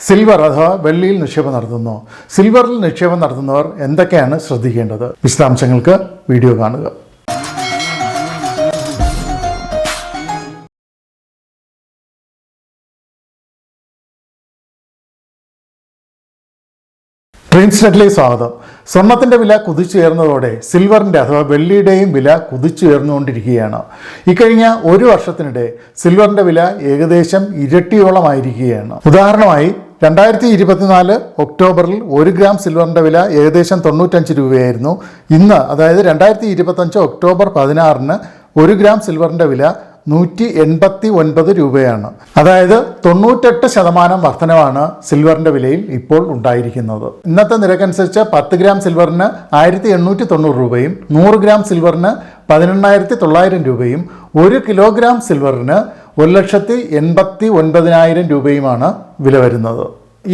Silver അഥവാ വെള്ളിയിൽ നിക്ഷേപം നടത്തുന്നു. സിൽവറിൽ നിക്ഷേപം നടത്തുന്നവർ എന്തൊക്കെയാണ് ശ്രദ്ധിക്കേണ്ടത്? വിശദാംശങ്ങൾക്ക് വീഡിയോ കാണുക. ട്രെയിൻസ്നെറ്റിലേക്ക് സ്വാഗതം. സ്വർണത്തിന്റെ വില കുതിച്ചുയർന്നതോടെ സിൽവറിന്റെ അഥവാ വെള്ളിയുടെയും വില കുതിച്ചുയർന്നുകൊണ്ടിരിക്കുകയാണ്. ഇക്കഴിഞ്ഞ ഒരു വർഷത്തിനിടെ സിൽവറിന്റെ വില ഏകദേശം ഇരട്ടിയോളമായിരിക്കുകയാണ്. ഉദാഹരണമായി രണ്ടായിരത്തി ഇരുപത്തിനാല് ഒക്ടോബറിൽ ഒരു ഗ്രാം സിൽവറിന്റെ വില ഏകദേശം തൊണ്ണൂറ്റഞ്ച് രൂപയായിരുന്നു. ഇന്ന് അതായത് രണ്ടായിരത്തി ഇരുപത്തഞ്ച് ഒക്ടോബർ പതിനാറിന് ഒരു ഗ്രാം സിൽവറിന്റെ വില നൂറ്റി എൺപത്തി ഒൻപത് രൂപയാണ്. അതായത് തൊണ്ണൂറ്റെട്ട് ശതമാനം വർധനമാണ് സിൽവറിന്റെ വിലയിൽ ഇപ്പോൾ ഉണ്ടായിരിക്കുന്നത്. ഇന്നത്തെ നിരക്കനുസരിച്ച് പത്ത് ഗ്രാം സിൽവറിന് ആയിരത്തി എണ്ണൂറ്റി തൊണ്ണൂറ് രൂപയും നൂറ് ഗ്രാം സിൽവറിന് പതിനെണ്ണായിരത്തി തൊള്ളായിരം രൂപയും ഒരു കിലോഗ്രാം സിൽവറിന് ഒരു ലക്ഷത്തി എൺപത്തി ഒൻപതിനായിരം രൂപയുമാണ് വില വരുന്നത്.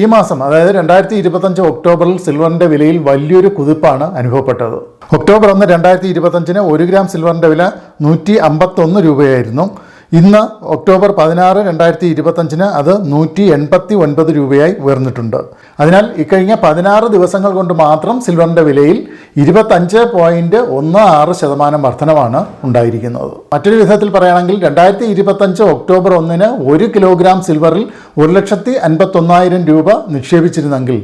ഈ മാസം അതായത് രണ്ടായിരത്തി ഇരുപത്തഞ്ച് ഒക്ടോബറിൽ സിൽവറിന്റെ വിലയിൽ വലിയൊരു കുതിപ്പാണ് അനുഭവപ്പെട്ടത്. ഒക്ടോബർ ഒന്ന് രണ്ടായിരത്തി ഇരുപത്തഞ്ചിന് ഒരു ഗ്രാം സിൽവറിന്റെ വില നൂറ്റി അമ്പത്തൊന്ന് രൂപയായിരുന്നു. ഇന്ന് ഒക്ടോബർ പതിനാറ് രണ്ടായിരത്തി ഇരുപത്തഞ്ചിന് അത് നൂറ്റി എൺപത്തി ഒൻപത് രൂപയായി ഉയർന്നിട്ടുണ്ട്. അതിനാൽ ഇക്കഴിഞ്ഞ പതിനാറ് ദിവസങ്ങൾ കൊണ്ട് മാത്രം സിൽവറിന്റെ വിലയിൽ ഇരുപത്തഞ്ച് പോയിന്റ് ഒന്ന് ആറ് ശതമാനം വർധനമാണ് ഉണ്ടായിരിക്കുന്നത്. മറ്റൊരു വിധത്തിൽ പറയുകയാണെങ്കിൽ രണ്ടായിരത്തി ഇരുപത്തഞ്ച് ഒക്ടോബർ ഒന്നിന് ഒരു കിലോഗ്രാം സിൽവറിൽ ഒരു ലക്ഷത്തി അൻപത്തൊന്നായിരം രൂപ നിക്ഷേപിച്ചിരുന്നെങ്കിൽ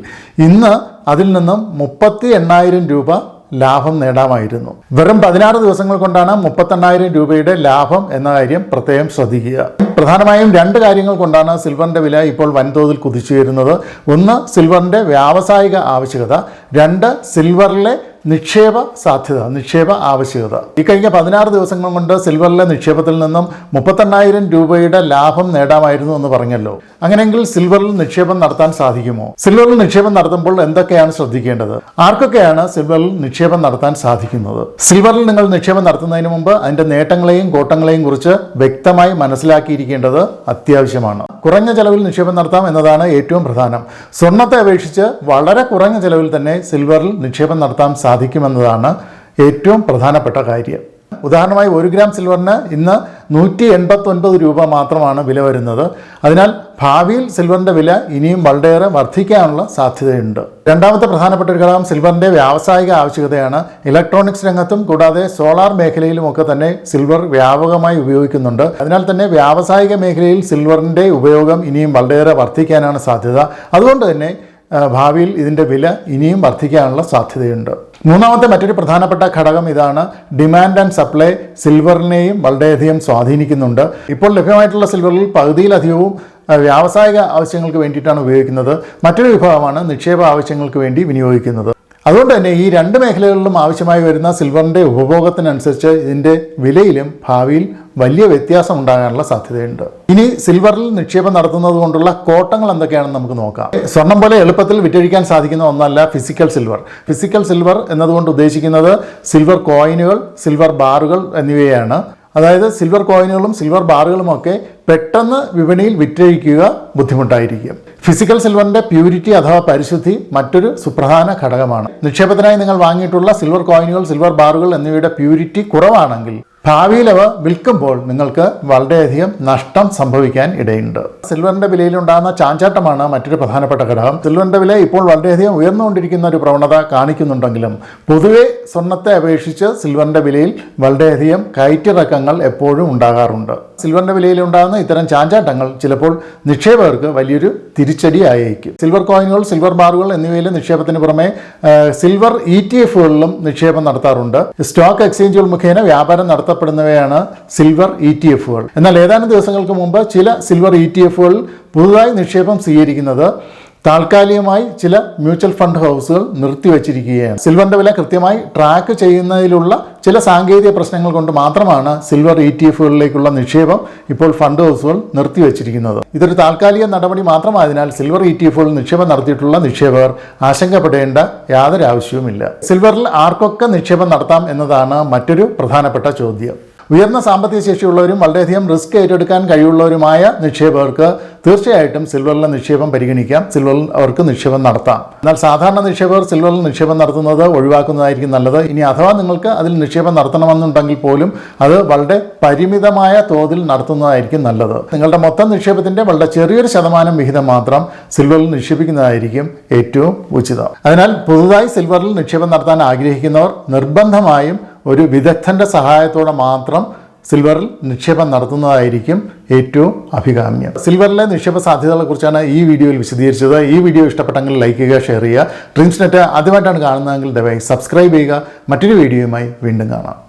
ഇന്ന് അതിൽ നിന്നും മുപ്പത്തി എണ്ണായിരം രൂപ ലാഭം നേടാമായിരുന്നു. വെറും പതിനാറ് ദിവസങ്ങൾ കൊണ്ടാണ് മുപ്പത്തെണ്ണായിരം രൂപയുടെ ലാഭം എന്ന കാര്യം പ്രത്യേകം ശ്രദ്ധിക്കുക. പ്രധാനമായും രണ്ട് കാര്യങ്ങൾ കൊണ്ടാണ് സിൽവറിന്റെ വില ഇപ്പോൾ വൻതോതിൽ കുതിച്ചു വരുന്നത് ഒന്ന് സിൽവറിന്റെ വ്യാവസായിക ആവശ്യകത. രണ്ട് സിൽവറിലെ നിക്ഷേപ സാധ്യത നിക്ഷേപ ആവശ്യകത. ഈ കഴിഞ്ഞ പതിനാറ് ദിവസങ്ങൾ കൊണ്ട് സിൽവറിലെ നിക്ഷേപത്തിൽ നിന്നും മുപ്പത്തെണ്ണായിരം രൂപയുടെ ലാഭം നേടാമായിരുന്നു എന്ന് പറഞ്ഞല്ലോ. അങ്ങനെയെങ്കിൽ സിൽവറിൽ നിക്ഷേപം നടത്താൻ സാധിക്കുമോ? സിൽവറിൽ നിക്ഷേപം നടത്തുമ്പോൾ എന്തൊക്കെയാണ് ശ്രദ്ധിക്കേണ്ടത്? ആർക്കൊക്കെയാണ് സിൽവറിൽ നിക്ഷേപം നടത്താൻ സാധിക്കുന്നത്? സിൽവറിൽ നിങ്ങൾ നിക്ഷേപം നടത്തുന്നതിന് മുമ്പ് അതിന്റെ നേട്ടങ്ങളെയും കോട്ടങ്ങളെയും കുറിച്ച് വ്യക്തമായി മനസ്സിലാക്കിയിരിക്കേണ്ടത് അത്യാവശ്യമാണ്. കുറഞ്ഞ ചെലവിൽ നിക്ഷേപം നടത്താം എന്നതാണ് ഏറ്റവും പ്രധാനം. സ്വർണത്തെ അപേക്ഷിച്ച് വളരെ കുറഞ്ഞ ചെലവിൽ തന്നെ സിൽവറിൽ നിക്ഷേപം നടത്താൻ സാധിക്കുമെന്നതാണ് ഏറ്റവും പ്രധാനപ്പെട്ട കാര്യം. ഉദാഹരണമായി ഒരു ഗ്രാം സിൽവറിന് ഇന്ന് നൂറ്റി എൺപത്തൊൻപത് രൂപ മാത്രമാണ് വില വരുന്നത്. അതിനാൽ ഭാവിയിൽ സിൽവറിന്റെ വില ഇനിയും വളരെയേറെ വർദ്ധിക്കാനുള്ള സാധ്യതയുണ്ട്. രണ്ടാമത്തെ പ്രധാനപ്പെട്ട ഒരു ഘടകം സിൽവറിന്റെ വ്യാവസായിക ആവശ്യകതയാണ് ഇലക്ട്രോണിക്സ് രംഗത്തും കൂടാതെ സോളാർ മേഖലയിലും ഒക്കെ തന്നെ സിൽവർ വ്യാപകമായി ഉപയോഗിക്കുന്നുണ്ട്. അതിനാൽ തന്നെ വ്യാവസായിക മേഖലയിൽ സിൽവറിന്റെ ഉപയോഗം ഇനിയും വളരെയേറെ വർദ്ധിക്കാനാണ് സാധ്യത. അതുകൊണ്ട് തന്നെ ഭാവിയിൽ ഇതിന്റെ വില ഇനിയും വർദ്ധിക്കാനുള്ള സാധ്യതയുണ്ട്. മൂന്നാമത്തെ മറ്റൊരു പ്രധാനപ്പെട്ട ഘടകം ഇതാണ് ഡിമാൻഡ് ആൻഡ് സപ്ലൈ സിൽവറിനെയും വളരെയധികം സ്വാധീനിക്കുന്നുണ്ട്. ഇപ്പോൾ ലഭ്യമായിട്ടുള്ള സിൽവറിൽ പകുതിയിലധികവും വ്യാവസായിക ആവശ്യങ്ങൾക്ക് വേണ്ടിയിട്ടാണ് ഉപയോഗിക്കുന്നത്. മറ്റൊരു വിഭാഗമാണ് നിക്ഷേപ ആവശ്യങ്ങൾക്ക് വേണ്ടി വിനിയോഗിക്കുന്നത്. അതുകൊണ്ട് തന്നെ ഈ രണ്ട് മേഖലകളിലും ആവശ്യമായി വരുന്ന സിൽവറിന്റെ ഉപഭോഗത്തിനനുസരിച്ച് ഇതിന്റെ വിലയിലും ഭാവിയിൽ വലിയ വ്യത്യാസം ഉണ്ടാകാനുള്ള സാധ്യതയുണ്ട്. ഇനി സിൽവറിൽ നിക്ഷേപം നടത്തുന്നത് കൊണ്ടുള്ള കോട്ടങ്ങൾ എന്തൊക്കെയാണെന്ന് നമുക്ക് നോക്കാം. സ്വർണം പോലെ എളുപ്പത്തിൽ വിറ്റഴിക്കാൻ സാധിക്കുന്ന ഒന്നല്ല ഫിസിക്കൽ സിൽവർ ഫിസിക്കൽ സിൽവർ എന്നതുകൊണ്ട് ഉദ്ദേശിക്കുന്നത് സിൽവർ കോയിനുകൾ സിൽവർ ബാറുകൾ എന്നിവയാണ്. അതായത് സിൽവർ കോയിനുകളും സിൽവർ ബാറുകളും ഒക്കെ പെട്ടെന്ന് വിപണിയിൽ വിറ്റഴിക്കുക ബുദ്ധിമുട്ടായിരിക്കും. ഫിസിക്കൽ സിൽവറിന്റെ പ്യൂരിറ്റി അഥവാ പരിശുദ്ധി മറ്റൊരു സുപ്രധാന ഘടകമാണ്. നിക്ഷേപത്തിനായി നിങ്ങൾ വാങ്ങിയിട്ടുള്ള സിൽവർ കോയിനുകൾ സിൽവർ ബാറുകൾ എന്നിവയുടെ പ്യൂരിറ്റി കുറവാണെങ്കിൽ ഭാവിയിൽ അവ വിൽക്കുമ്പോൾ നിങ്ങൾക്ക് വളരെയധികം നഷ്ടം സംഭവിക്കാൻ ഇടയുണ്ട്. സിൽവറിന്റെ വിലയിൽ ഉണ്ടാകുന്ന ചാഞ്ചാട്ടമാണ് മറ്റൊരു പ്രധാനപ്പെട്ട ഘടകം. സിൽവറിന്റെ വില ഇപ്പോൾ വളരെയധികം ഉയർന്നുകൊണ്ടിരിക്കുന്ന ഒരു പ്രവണത കാണിക്കുന്നുണ്ടെങ്കിലും പൊതുവെ സ്വർണത്തെ അപേക്ഷിച്ച് സിൽവറിന്റെ വിലയിൽ വളരെയധികം കയറ്റിറക്കങ്ങൾ എപ്പോഴും ഉണ്ടാകാറുണ്ട്. സിൽവറിന്റെ വിലയിലുണ്ടാകുന്ന ഇത്തരം ചാഞ്ചാട്ടങ്ങൾ ചിലപ്പോൾ നിക്ഷേപകർക്ക് വലിയൊരു തിരിച്ചടി ആയേക്കും സിൽവർ കോയിനുകൾ സിൽവർ ബാറുകൾ എന്നിവയിലെ നിക്ഷേപത്തിന് പുറമെ സിൽവർ ഇ ടി എഫുകളിലും നിക്ഷേപം നടത്താറുണ്ട്. സ്റ്റോക്ക് എക്സ്ചേഞ്ചുകൾ മുഖേന വ്യാപാരം നടത്തപ്പെടുന്നവയാണ് സിൽവർ ഇ ടി എഫുകൾ എന്നാൽ ഏതാനും ദിവസങ്ങൾക്ക് മുമ്പ് ചില സിൽവർ ഇ ടി എഫുകൾ പുതുതായി നിക്ഷേപം സ്വീകരിക്കുന്നത് താൽക്കാലികമായി ചില മ്യൂച്വൽ ഫണ്ട് ഹൗസുകൾ നിർത്തിവച്ചിരിക്കുകയാണ്. സിൽവറിന്റെ വില കൃത്യമായി ട്രാക്ക് ചെയ്യുന്നതിലുള്ള ചില സാങ്കേതിക പ്രശ്നങ്ങൾ കൊണ്ട് മാത്രമാണ് സിൽവർ ഇ ടി എഫുകളിലേക്കുള്ള നിക്ഷേപം ഇപ്പോൾ ഫണ്ട് ഹൗസുകൾ നിർത്തിവച്ചിരിക്കുന്നത്. ഇതൊരു താൽക്കാലിക നടപടി മാത്രമായതിനാൽ സിൽവർ ഇ ടി എഫുകളിൽ നിക്ഷേപം നടത്തിയിട്ടുള്ള നിക്ഷേപകർ ആശങ്കപ്പെടേണ്ട യാതൊരു ആവശ്യവുമില്ല. സിൽവറിൽ ആർക്കൊക്കെ നിക്ഷേപം നടത്താം എന്നതാണ് മറ്റൊരു പ്രധാനപ്പെട്ട ചോദ്യം. ഉയർന്ന സാമ്പത്തിക ശേഷിയുള്ളവരും വളരെയധികം റിസ്ക് ഏറ്റെടുക്കാൻ കഴിവുള്ളവരുമായ നിക്ഷേപകർക്ക് തീർച്ചയായിട്ടും സിൽവറിലെ നിക്ഷേപം പരിഗണിക്കാം. സിൽവറിൽ അവർക്ക് നിക്ഷേപം നടത്താം. എന്നാൽ സാധാരണ നിക്ഷേപകർ സിൽവറിൽ നിക്ഷേപം നടത്തുന്നത് ഒഴിവാക്കുന്നതായിരിക്കും നല്ലത്. ഇനി അഥവാ നിങ്ങൾക്ക് അതിൽ നിക്ഷേപം നടത്തണമെന്നുണ്ടെങ്കിൽ പോലും അത് വളരെ പരിമിതമായ തോതിൽ നടത്തുന്നതായിരിക്കും നല്ലത്. നിങ്ങളുടെ മൊത്തം നിക്ഷേപത്തിന്റെ വളരെ ചെറിയൊരു ശതമാനം വിഹിതം മാത്രം സിൽവറിൽ നിക്ഷേപിക്കുന്നതായിരിക്കും ഏറ്റവും ഉചിതം. അതിനാൽ പുതുതായി സിൽവറിൽ നിക്ഷേപം നടത്താൻ ആഗ്രഹിക്കുന്നവർ നിർബന്ധമായും ഒരു വിദഗ്ധന്റെ സഹായത്തോടെ മാത്രം സിൽവറിൽ നിക്ഷേപം നടത്തുന്നതായിരിക്കും ഏറ്റവും അഭികാമ്യം. സിൽവറിലെ നിക്ഷേപ സാധ്യതകളെക്കുറിച്ചാണ് ഈ വീഡിയോയിൽ വിശദീകരിച്ചത്. ഈ വീഡിയോ ഇഷ്ടപ്പെട്ടെങ്കിൽ ലൈക്ക് ചെയ്യുക ഷെയർ ചെയ്യുക. ഡ്രീംസ് നെറ്റ് ആദ്യമായിട്ടാണ് കാണുന്നതെങ്കിൽ ദയവായി സബ്സ്ക്രൈബ് ചെയ്യുക. മറ്റൊരു വീഡിയോയുമായി വീണ്ടും കാണാം.